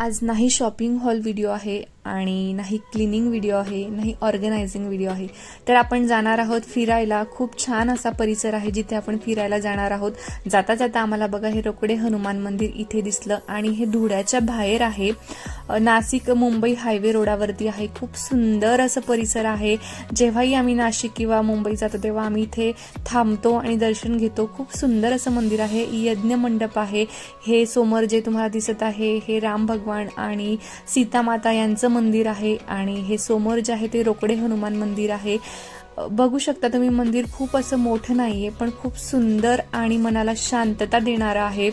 आज नाही shopping hall video आहे. आणि नाही क्लिनिंग व्हिडिओ आहे नाही ऑर्गनायझिंग व्हिडिओ आहे. तर आपण जाणार आहोत फिरायला. खूप छान असा परिसर आहे जिथे आपण फिरायला जाणार आहोत. जाता जाता आम्हाला बघा हे रोकडे हनुमान मंदिर इथे दिसलं आणि हे धुळ्याच्या बाहेर आहे. नाशिक मुंबई हायवे रोडावरती आहे. खूप सुंदर असं परिसर आहे. जेव्हाही आम्ही नाशिक किंवा मुंबई जातो तेव्हा आम्ही इथे थांबतो आणि दर्शन घेतो. खूप सुंदर असं मंदिर आहे. यज्ञ मंडप आहे. हे समोर जे तुम्हाला दिसत आहे हे राम भगवान आणि सीता माता यांचं मंदिर आहे आणि हे समोर जे आहे ते रोकडे हनुमान मंदिर आहे. बघू शकता तुम्ही मंदिर खूप असं मोठं नाहीये पण खूप सुंदर आणि मनाला शांतता देणारं आहे.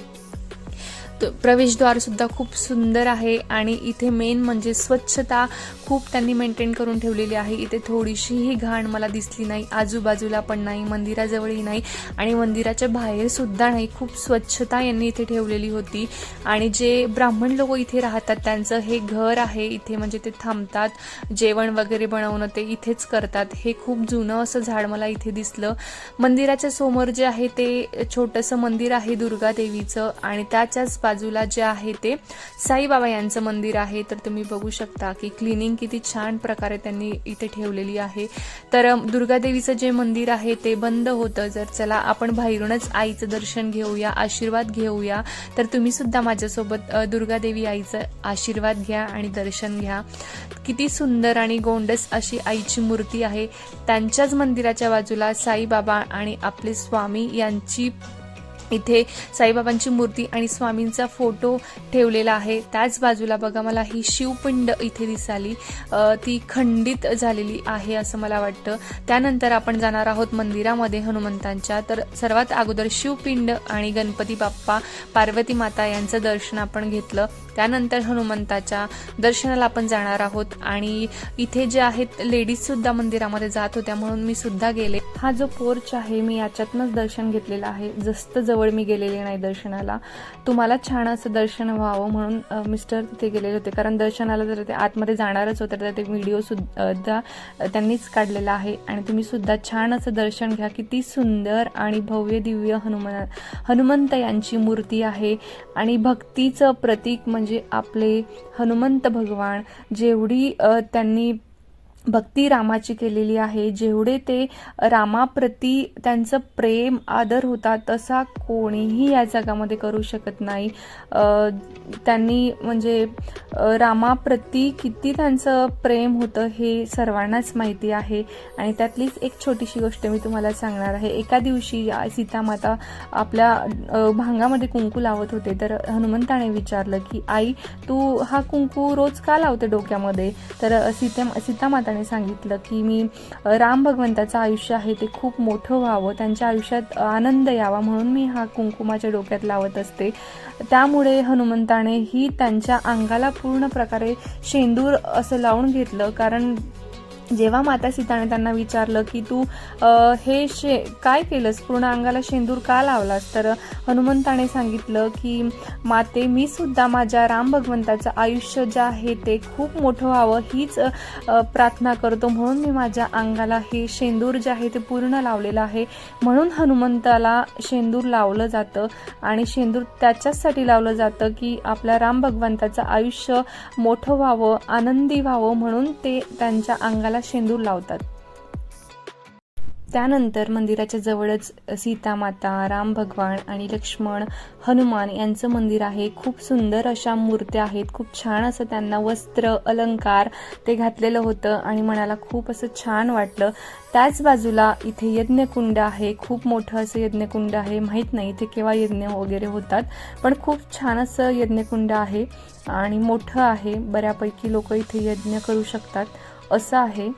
प्रवेशद्वार सुद्धा खूप सुंदर आहे आणि इथे मेन म्हणजे स्वच्छता खूप त्यांनी मेंटेन करून ठेवलेली आहे. इथे थोडीशीही घाण मला दिसली नाही आजूबाजूला पण नाही मंदिराजवळही नाही आणि मंदिराच्या बाहेर सुद्धा नाही. खूप स्वच्छता यांनी इथे ठेवलेली होती. आणि जे ब्राह्मण लोक इथे राहतात त्यांचं हे घर आहे इथे म्हणजे ते थांबतात जेवण वगैरे बनवणं ते इथेच करतात. हे खूप जुनं असं झाड मला इथे दिसलं. मंदिराच्या समोर जे आहे ते छोटंसं मंदिर आहे दुर्गा देवीचं आणि त्याच्याच बाजूला जे आहे ते साईबाबा यांचं मंदिर आहे. तर तुम्ही बघू शकता की क्लिनिंग किती छान प्रकारे त्यांनी इथे ठेवलेली आहे. तर दुर्गादेवीचं जे मंदिर आहे ते बंद होतं. जर चला आपण बाहेरूनच आईचं दर्शन घेऊया आशीर्वाद घेऊया तर तुम्ही सुद्धा माझ्यासोबत दुर्गादेवी आईचं आशीर्वाद घ्या आणि दर्शन घ्या. किती सुंदर आणि गोंडस अशी आईची मूर्ती आहे. त्यांच्याच मंदिराच्या बाजूला साईबाबा आणि आपले स्वामी यांची इथे साईबाबांची मूर्ती आणि स्वामींचा फोटो ठेवलेला आहे. त्याच बाजूला बघा मला ही शिवपिंड इथे दिसाली ती खंडित झालेली आहे असं मला वाटतं. त्यानंतर आपण जाणार आहोत मंदिरामध्ये हनुमंतांच्या. तर सर्वात अगोदर शिवपिंड आणि गणपती बाप्पा पार्वती माता यांचं दर्शन आपण घेतलं. त्यानंतर हनुमंताच्या दर्शनाला आपण जाणार आहोत. आणि इथे जे आहेत लेडीज सुद्धा मंदिरामध्ये जात होत्या म्हणून मी सुद्धा गेले. हा जो पोर्च आहे मी याच्यातनंच दर्शन घेतलेलं आहे. जास्त जवळ मी गेलेले नाही दर्शनाला. तुम्हाला छान असं दर्शन व्हावं म्हणून मिस्टर तिथे गेलेले होते. कारण दर्शनाला जर ते आतमध्ये जाणारच होते तर ते व्हिडिओ सुद्धा त्यांनीच काढलेला आहे. आणि तुम्ही सुद्धा छान असं दर्शन घ्या. किती सुंदर आणि भव्य दिव्य हनुमान हनुमंत यांची मूर्ती आहे. आणि भक्तीचं प्रतीक म्हणजे आपले हनुमंत भगवान. जेवढी त्यांनी भक्ती रामाची केलेली आहे. जेवढे ते रामाप्रती त्यांचं प्रेम आदर होता तसा कोणीही या जगामध्ये करू शकत नाही. त्यांनी म्हणजे रामाप्रती किती त्यांचं प्रेम होतं हे सर्वांनाच माहिती आहे. आणि त्यातलीच एक छोटीशी गोष्ट मी तुम्हाला सांगणार आहे. एका दिवशी सीतामाता आपल्या भांगामध्ये कुंकू लावत होते. तर हनुमंताने विचारलं की आई तू हा कुंकू रोज का लावते डोक्यामध्ये? तर सीते सीतामाता त्याने सांगितलं की मी राम भगवंताचं आयुष्य आहे ते खूप मोठं व्हावं त्यांच्या आयुष्यात आनंद यावा म्हणून मी हा कुंकुमाच्या डोक्यात लावत असते. त्यामुळे हनुमंताने ही त्यांच्या अंगाला पूर्ण प्रकारे शेंदूर असं लावून घेतलं कारण जेव्हा माता सीताने त्यांना विचारलं की तू हे शे काय केलंस? पूर्ण अंगाला शेंदूर का लावलास? तर हनुमंताने सांगितलं की माते मी सुद्धा माझ्या राम भगवंताचं आयुष्य जे आहे ते खूप मोठं व्हावं हीच प्रार्थना करतो. म्हणून मी माझ्या अंगाला हे शेंदूर जे आहे ते पूर्ण लावलेलं आहे. म्हणून हनुमंताला शेंदूर लावलं जातं आणि शेंदूर त्याच्याचसाठी लावलं जातं की आपल्या राम भगवंताचं आयुष्य मोठं व्हावं आनंदी व्हावं. म्हणून ते त्यांच्या अंगाला शेंदूर लावतात. त्यानंतर मंदिराच्या जवळच सीता माता राम भगवान आणि लक्ष्मण हनुमान यांचं मंदिर आहे. खूप सुंदर अशा मूर्त्या आहेत. खूप छान असं त्यांना वस्त्र अलंकार ते घातलेलं होतं आणि मनाला खूप असं छान वाटलं. त्याच बाजूला इथे यज्ञकुंड आहे. खूप मोठं असं यज्ञकुंड आहे. माहीत नाही इथे केव्हा यज्ञ वगैरे होतात पण खूप छान असं यज्ञकुंड आहे आणि मोठं आहे. बऱ्यापैकी लोक इथे यज्ञ करू शकतात. असं आहे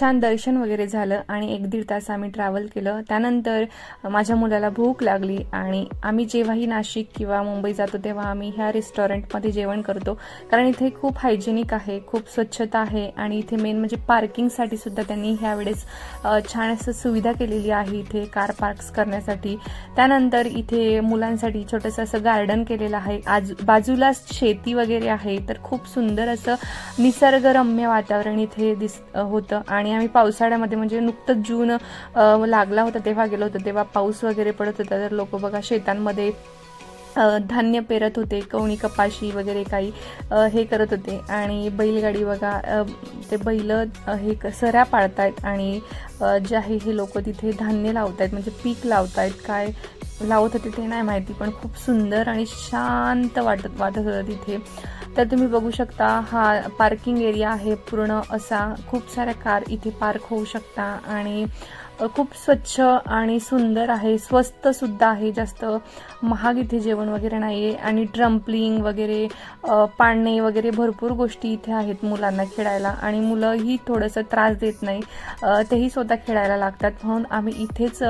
छान दर्शन वगैरे झालं आणि एक दीड तास आम्ही ट्रॅव्हल केलं. त्यानंतर माझ्या मुलाला भूक लागली आणि आम्ही जेव्हाही नाशिक किंवा मुंबई जातो तेव्हा आम्ही ह्या रेस्टॉरंटमध्ये जेवण करतो. कारण इथे खूप हायजेनिक आहे खूप स्वच्छता आहे आणि इथे मेन म्हणजे पार्किंगसाठी सुद्धा त्यांनी ह्यावेळेस छान असं सुविधा केलेली आहे इथे कार पार्क्स करण्यासाठी. त्यानंतर इथे मुलांसाठी छोटंसं असं गार्डन केलेलं आहे. आज बाजूलाच शेती वगैरे आहे तर खूप सुंदर असं निसर्गरम्य वातावरण इथे दिस होतं आणि आणि आम्ही पावसाळ्यामध्ये म्हणजे नुकतंच जून लागला होता तेव्हा गेलो होतो. तेव्हा पाऊस वगैरे पडत होता. तर लोक बघा शेतांमध्ये धान्य पेरत होते. कवणी कपाशी वगैरे काही हे करत होते. आणि बैलगाडी बघा ते बैल हे क- सऱ्या पाळतायत आणि जे आहे हे लोक तिथे धान्य लावतायत. म्हणजे पीक लावतायत. काय लावत होते ते नाही माहिती पण खूप सुंदर आणि शांत वाटत वाटत होतं तिथे. तर तुम्ही बघू शकता हा पार्किंग एरिया आहे पूर्ण असा. खूप साऱ्या कार इथे पार्क होऊ शकता आणि खूप स्वच्छ आणि सुंदर आहे. स्वस्त सुद्धा आहे. जास्त महाग इथे जेवण वगैरे नाही आहे आणि ट्रम्पलिंग वगैरे पाळणे वगैरे भरपूर गोष्टी इथे आहेत मुलांना खेळायला. आणि मुलंही थोडंसं त्रास देत नाही. तेही स्वतः खेळायला लागतात. म्हणून आम्ही इथेच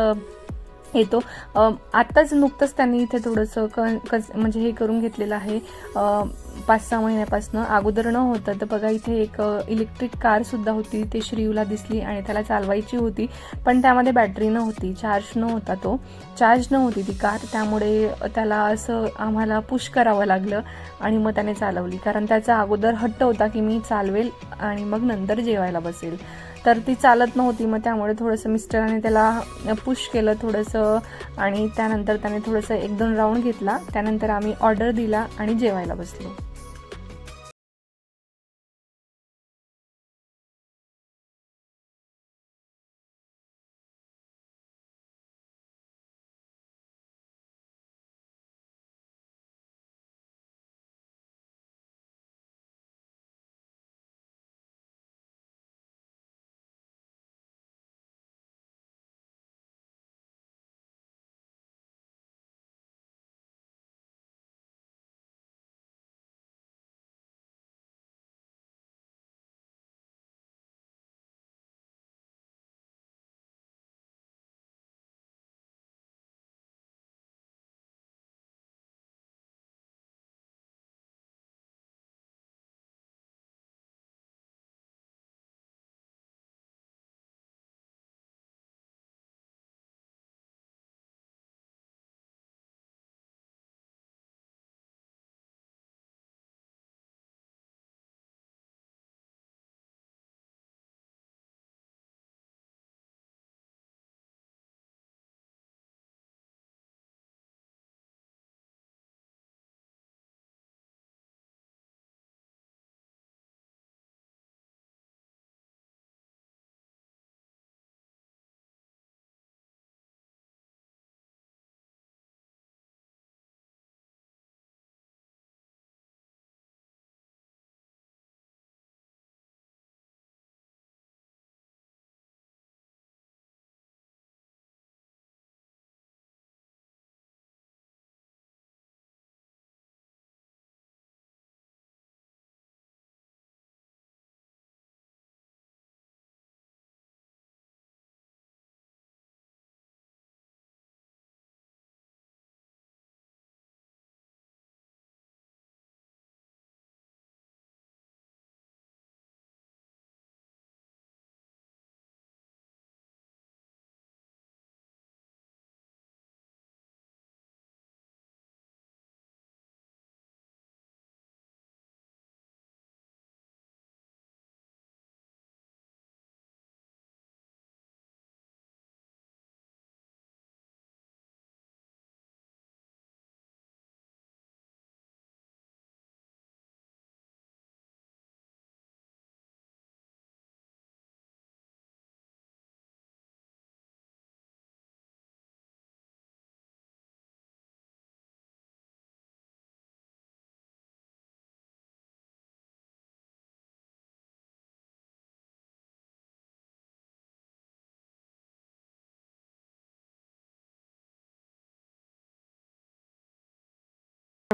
येतो. आत्ताच नुकतंच त्यांनी इथे थोडंसं क कच म्हणजे हे करून घेतलेलं आहे. पाच सहा महिन्यापासून अगोदर न होतं तर बघा इथे एक इलेक्ट्रिक कार सुद्धा होती. ते श्रीयूला दिसली आणि त्याला चालवायची होती पण त्यामध्ये बॅटरी नव्हती चार्ज नव्हता तो. चार्ज नव्हती ती कार त्यामुळे त्याला असं आम्हाला पुश करावं लागलं आणि मग त्याने चालवली. कारण त्याचा अगोदर हट्ट होता की मी चालवेल आणि मग नंतर जेवायला बसेल. तर ती चालत नव्हती मग त्यामुळे थोडंसं मिस्टराने त्याला पुश केलं थोडंसं आणि त्यानंतर त्याने थोडंसं एक दोन राऊंड घेतला. त्यानंतर आम्ही ऑर्डर दिला आणि जेवायला बसलो.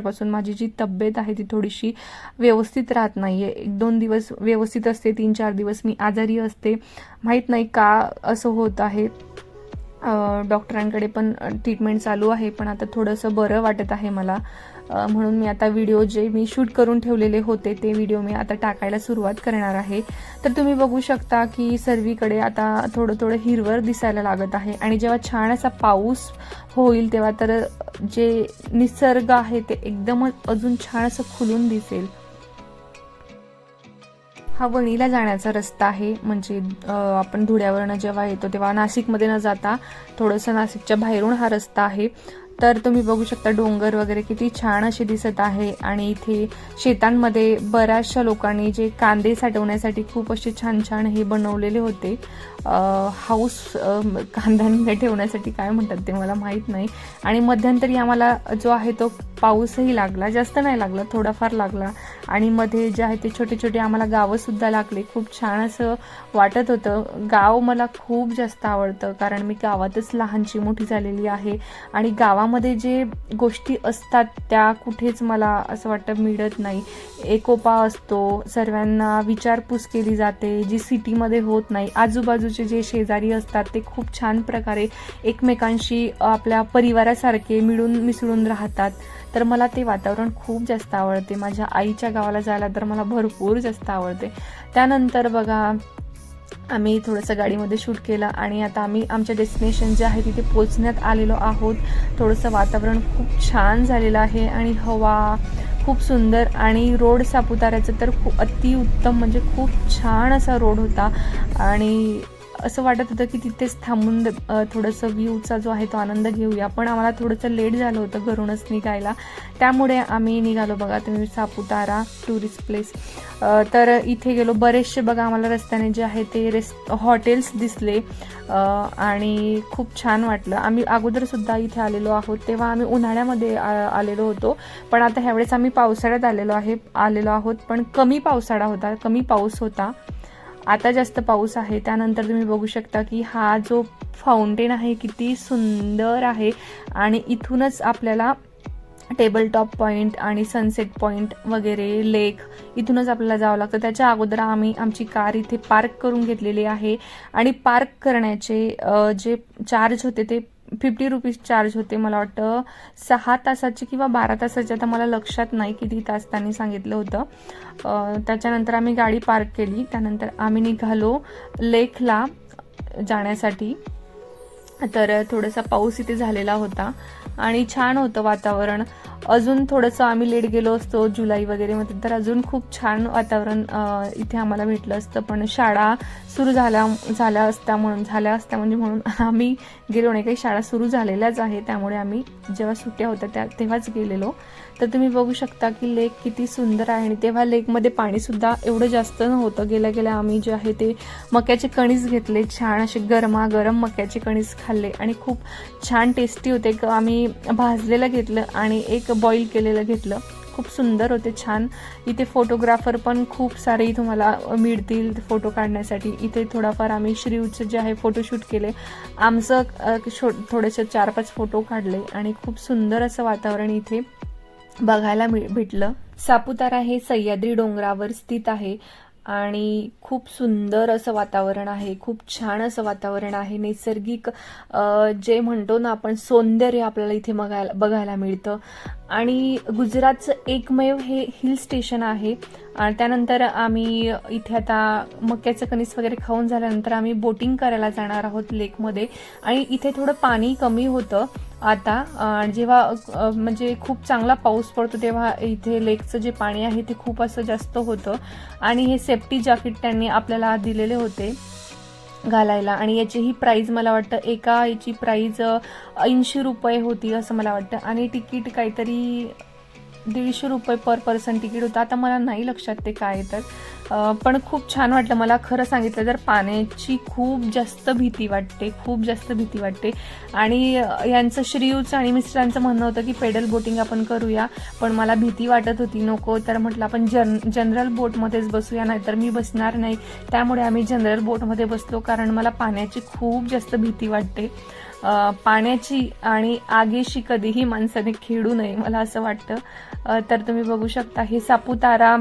पासून माझी जी तब्येत आहे ती थोडीशी व्यवस्थित राहत नाहीये. एक दोन दिवस व्यवस्थित असते तीन चार दिवस मी आजारी असते. माहीत नाही का असं होत आहे. डॉक्टरांकडे पण ट्रीटमेंट चालू आहे पण आता थोडंसं बरं वाटत आहे मला. म्हणून मी आता व्हिडिओ जे मी शूट करून ठेवलेले होते ते व्हिडिओ मी आता टाकायला सुरुवात करणार आहे. तर तुम्ही बघू शकता की सर्वीकडे आता थोडं थोडं हिरवळ दिसायला लागत आहे. आणि जेव्हा छान असा पाऊस होईल तेव्हा तर जे निसर्ग आहे ते एकदमच अजून छान असं खुलून दिसेल. हा वणीला जाण्याचा रस्ता आहे. म्हणजे आपण धुळ्यावरनं जेव्हा येतो तेव्हा नाशिकमध्ये न जाता थोडंसं नाशिकच्या बाहेरून हा रस्ता आहे. तर तुम्ही बघू शकता डोंगर वगैरे किती छान असे दिसत आहे. आणि इथे शेतांमध्ये बऱ्याचशा लोकांनी जे कांदे साठवण्यासाठी खूप असे छान छान हे बनवलेले होते. हाऊस कांदा ठेवण्यासाठी काय म्हणतात ते मला माहीत नाही. आणि मध्यंतरी आम्हाला जो आहे तो पाऊसही लागला जास्त नाही लागला थोडाफार लागला. आणि मध्ये जे आहे ते छोटे छोटे आम्हाला गावंसुद्धा लागले. खूप छान असं वाटत होतं. गाव मला खूप जास्त आवडतं कारण मी गावातच लहानची मोठी झालेली आहे. आणि गावा त्यामध्ये जे गोष्टी असतात त्या कुठेच मला असं वाटतं मिळत नाही. एकोपा असतो सर्वांना विचारपूस केली जाते जी सिटीमध्ये होत नाही. आजूबाजूचे जे शेजारी असतात ते खूप छान प्रकारे एकमेकांशी आपल्या परिवारासारखे मिळून मिसळून राहतात. तर मला ते वातावरण खूप जास्त आवडते. माझ्या आईच्या गावाला जायला तर मला भरपूर जास्त आवडते. त्यानंतर बघा आम्ही थोडंसं गाडीमध्ये शूट केलं आणि आता आम्ही आमच्या डेस्टिनेशन जे आहे तिथे पोचण्यात आलेलो आहोत. थोडंसं वातावरण खूप छान झालेलं आहे आणि हवा खूप सुंदर आणि रोड सापुताऱ्याचं तर खूप अतिउत्तम म्हणजे खूप छान असा रोड होता. आणि असं वाटत होतं की तिथेच थांबून थोडंसं व्ह्यूचा जो आहे तो आनंद घेऊया. पण आम्हाला थोडंसं लेट झालं होतं घरूनच निघायला. त्यामुळे आम्ही निघालो बघा तुम्ही सापुतारा टुरिस्ट प्लेस तर इथे गेलो. बरेचसे बघा आम्हाला रस्त्याने जे आहे ते रेस हॉटेल्स दिसले. आणि खूप छान वाटलं. आम्ही अगोदरसुद्धा इथे आलेलो आहोत. तेव्हा आम्ही उन्हाळ्यामध्ये आ- आलेलो होतो. पण आता ह्यावेळेस आम्ही पावसाळ्यात आलेलो आहे आलेलो आहोत. पण कमी पावसाळा होता कमी पाऊस होता. आता जास्त पाऊस आहे त्यानंतर तुम्ही बघू शकता की हा जो फाउंटेन आहे किती सुंदर आहे. आणि इथूनच आपल्याला टेबल टॉप पॉईंट आणि सनसेट पॉईंट वगैरे लेक इथूनच आपल्याला जावं लागतं. त्याच्या अगोदर आम्ही आमची कार इथे पार्क करून घेतलेली आहे. आणि पार्क करण्याचे जे चार्ज होते ते फिफ्टी रुपीज चार्ज होते मला वाटतं. सहा तासाची किंवा बारा तासाची आता मला लक्षात नाही किती तास त्यांनी सांगितलं होतं. त्याच्यानंतर आम्ही गाडी पार्क केली. त्यानंतर आम्ही निघालो लेखला जाण्यासाठी. तर थोडासा पाऊस इथे झालेला होता. आणि छान होतं वातावरण. अजून थोडंसं आम्ही लेट गेलो असतो जुलै वगैरे मध्ये तर अजून खूप छान वातावरण इथे आम्हाला भेटलं असतं. पण शाळा सुरू झाल्या झाल्या असत्या म्हणून झाल्या असत्या म्हणजे म्हणून आम्ही गेलो नाही. काही शाळा सुरू झालेल्याच आहे त्यामुळे आम्ही जेव्हा सुट्ट्या होत्या त्या तेव्हाच गेलेलो. तर तुम्ही बघू शकता की लेक किती सुंदर आहे आणि तेव्हा लेकमध्ये पाणीसुद्धा एवढं जास्त नव्हतं. गेल्या गेल्या आम्ही जे आहे ते मक्याचे कणीस घेतले. छान असे गरमागरम मक्याचे कणीस खाल्ले आणि खूप छान टेस्टी होते. आम्ही भाजलेलं घेतलं आणि एक बॉईल केलेलं घेतलं. खूप सुंदर होते छान. इथे फोटोग्राफर पण खूप सारे तुम्हाला मिळतील फोटो काढण्यासाठी. इथे थोडाफार आम्ही श्रीयूचं जे आहे फोटोशूट केले. आमचं शो थोडेसे चार पाच फोटो काढले आणि खूप सुंदर असं वातावरण इथे बघायला मिळ- भेटलं. सापुतारा हे सह्याद्री डोंगरावर स्थित आहे आणि खूप सुंदर असं वातावरण आहे खूप छान असं वातावरण आहे. नैसर्गिक जे म्हणतो ना आपण सौंदर्य आपल्याला इथे बघायला बघायला मिळतं. आणि गुजरातचं एकमेव हे हिल स्टेशन आहे. आणि त्यानंतर आम्ही इथे आता मक्याचं कणीस वगैरे खाऊन झाल्यानंतर आम्ही बोटिंग करायला जाणार आहोत लेकमध्ये. आणि इथे थोडं पाणी कमी होतं आता. जेव्हा म्हणजे खूप चांगला पाऊस पडतो तेव्हा इथे लेकचं जे पाणी आहे ते खूप असं जास्त होतं. आणि हे सेफ्टी जॅकेट त्यांनी आपल्याला दिलेले होते. घालायला. आणि याची ही प्राईज मला वाटतं एका याची प्राईज ऐंशी रुपये होती असं मला वाटतं. आणि तिकीट काहीतरी दीडशे रुपये पर पर्सन तिकीट होतं. आता मला नाही लक्षात ते काय तर. पण खूप छान वाटलं. मला खरं सांगितलं तर पाण्याची खूप जास्त भीती वाटते. खूप जास्त भीती वाटते. आणि यांचं श्रीयूचं आणि मिस्टरांचं म्हणणं होतं की पेडल बोटिंग आपण करूया. पण मला भीती वाटत होती. नको. तर म्हटलं आपण जन जनरल बोटमध्येच बसूया. नाहीतर मी बसणार नाही. त्यामुळे आम्ही जनरल बोटमध्ये बसलो. कारण मला पाण्याची खूप जास्त भीती वाटते. पाण्याची आणि आगीशी कधीही माणसाने खेळू नये मला असं वाटतं. तर तुम्ही बघू शकता हे सापुतारा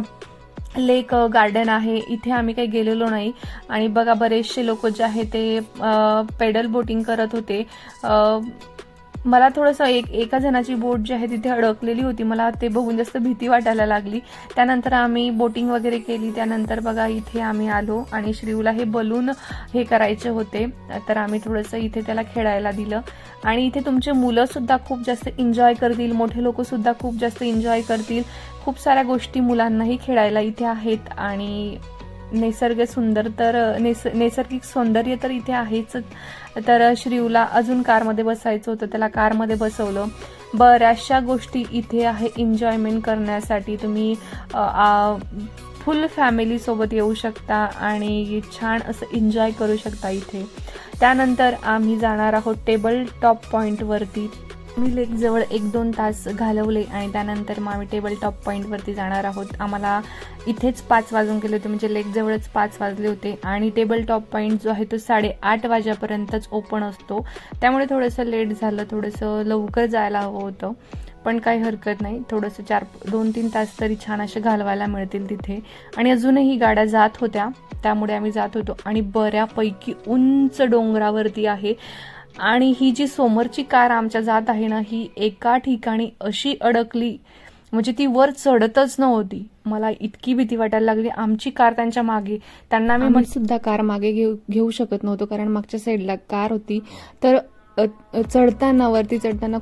लेक गार्डन आहे. इथे आम्ही काही गेलेलो नाही. आणि बघा बरेचसे लोक जे आहे ते पेडल बोटिंग करत होते. मला थोडंसं एक एका जणाची बोट जी आहे तिथे अडकलेली होती. मला ते बघून जास्त भीती वाटायला लागली. त्यानंतर आम्ही बोटिंग वगैरे केली. त्यानंतर बघा इथे आम्ही आलो आणि श्रीवला हे बलून हे करायचे होते. तर आम्ही थोडंसं इथे त्याला खेळायला दिलं. आणि इथे तुमचे मुलंसुद्धा खूप जास्त एन्जॉय करतील. मोठे लोकंसुद्धा खूप जास्त एन्जॉय करतील. खूप साऱ्या गोष्टी मुलांनाही खेळायला इथे आहेत. आणि निसर्ग सुंदर तर निस नैसर्गिक सौंदर्य तर इथे आहेच. तर श्रीवला अजून कारमध्ये बसायचं होतं. त्याला कारमध्ये बसवलं. बऱ्याचशा गोष्टी इथे आहे एन्जॉयमेंट करण्यासाठी. तुम्ही फुल फॅमिलीसोबत येऊ शकता आणि छान असं एन्जॉय करू शकता इथे. त्यानंतर आम्ही जाणार आहोत टेबल टॉप पॉईंटवरती मी लेकजवळ एक दोन तास घालवले आणि त्यानंतर मग आम्ही टेबल टॉप पॉईंटवरती जाणार आहोत. आम्हाला इथेच पाच वाजून गेले होते म्हणजे लेकजवळच पाच वाजले होते. आणि टेबल टॉप पॉईंट जो आहे तो साडेआठ वाजेपर्यंतच ओपन असतो. त्यामुळे थोडंसं लेट झालं थोडंसं लवकर जायला हवं होतं. पण काही हरकत नाही थोडंसं चार दोन तीन तास तरी छान असे घालवायला मिळतील तिथे. आणि अजूनही गाड्या जात होत्या त्यामुळे आम्ही जात होतो. आणि बऱ्यापैकी उंच डोंगरावरती आहे. आणि ही जी समोरची कार आमच्या जात आहे ना ही एका ठिकाणी अशी अडकली म्हणजे ती वर चढतच नव्हती. मला इतकी भीती वाटायला लागली. आमची कार त्यांच्या मागे त्यांना मी सुद्धा कार मागे घेऊ घेऊ शकत नव्हतो कारण मागच्या साईडला कार होती. तर चढताना वरती चढताना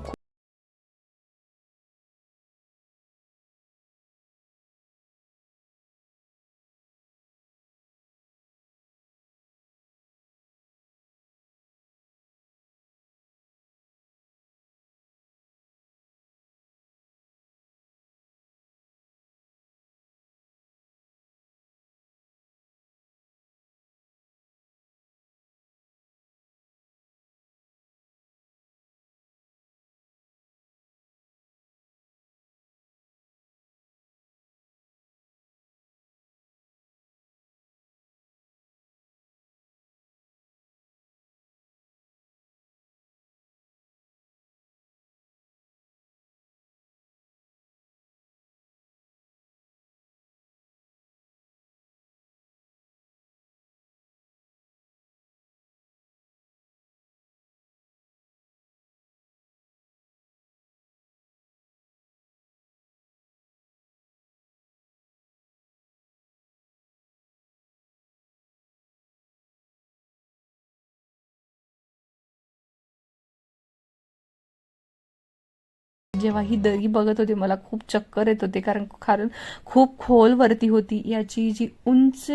जेव्हा ही दरी बघत होते मला खूप चक्कर येत होते. कारण कारण खूप खोलवरती होती. याची जी उंच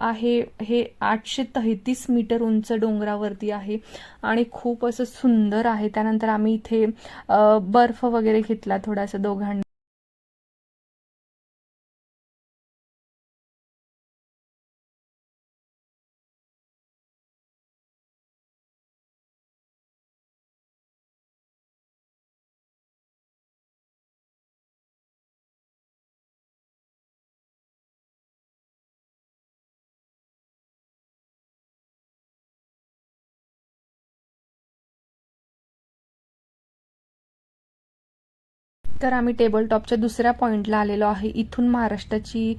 आहे हे आठशे तेहतीस मीटर उंच डोंगरावरती आहे आणि खूप असं सुंदर आहे. त्यानंतर आम्ही इथे बर्फ वगैरे घेतला थोडासा दोघांनी. तर आम्ही टेबल टॉपच्या दुसऱ्या पॉईंटला आलेलो आहे. इथून महाराष्ट्राची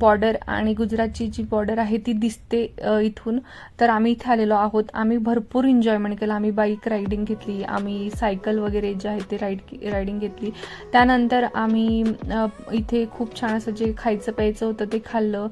बॉर्डर आणि गुजरातची जी बॉर्डर आहे ती दिसते इथून. तर आम्ही इथे आलेलो आहोत. आम्ही भरपूर एन्जॉयमेंट केलं. आम्ही बाईक रायडिंग घेतली. आम्ही सायकल वगैरे जे आहे ते राईड रायडिंग घेतली. त्यानंतर आम्ही इथे खूप छान असं जे खायचं प्यायचं होतं ते खाल्लं.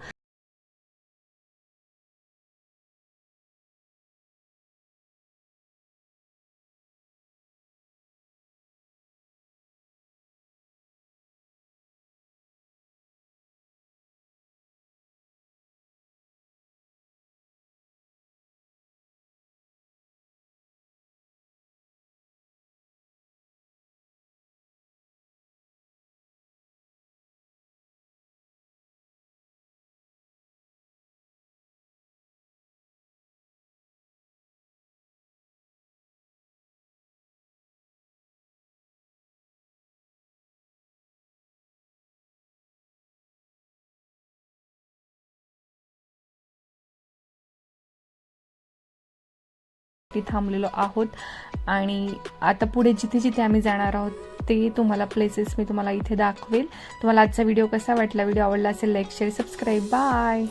थांबलेलो आहोत. आणि आता पुढे जिथे जिथे आम्ही जाणार आहोत ते तुम्हाला प्लेसेस मी तुम्हाला इथे दाखवेल. तुम्हाला आजचा व्हिडिओ कसा वाटला? व्हिडिओ आवडला असेल लाईक शेअर सबस्क्राईब बाय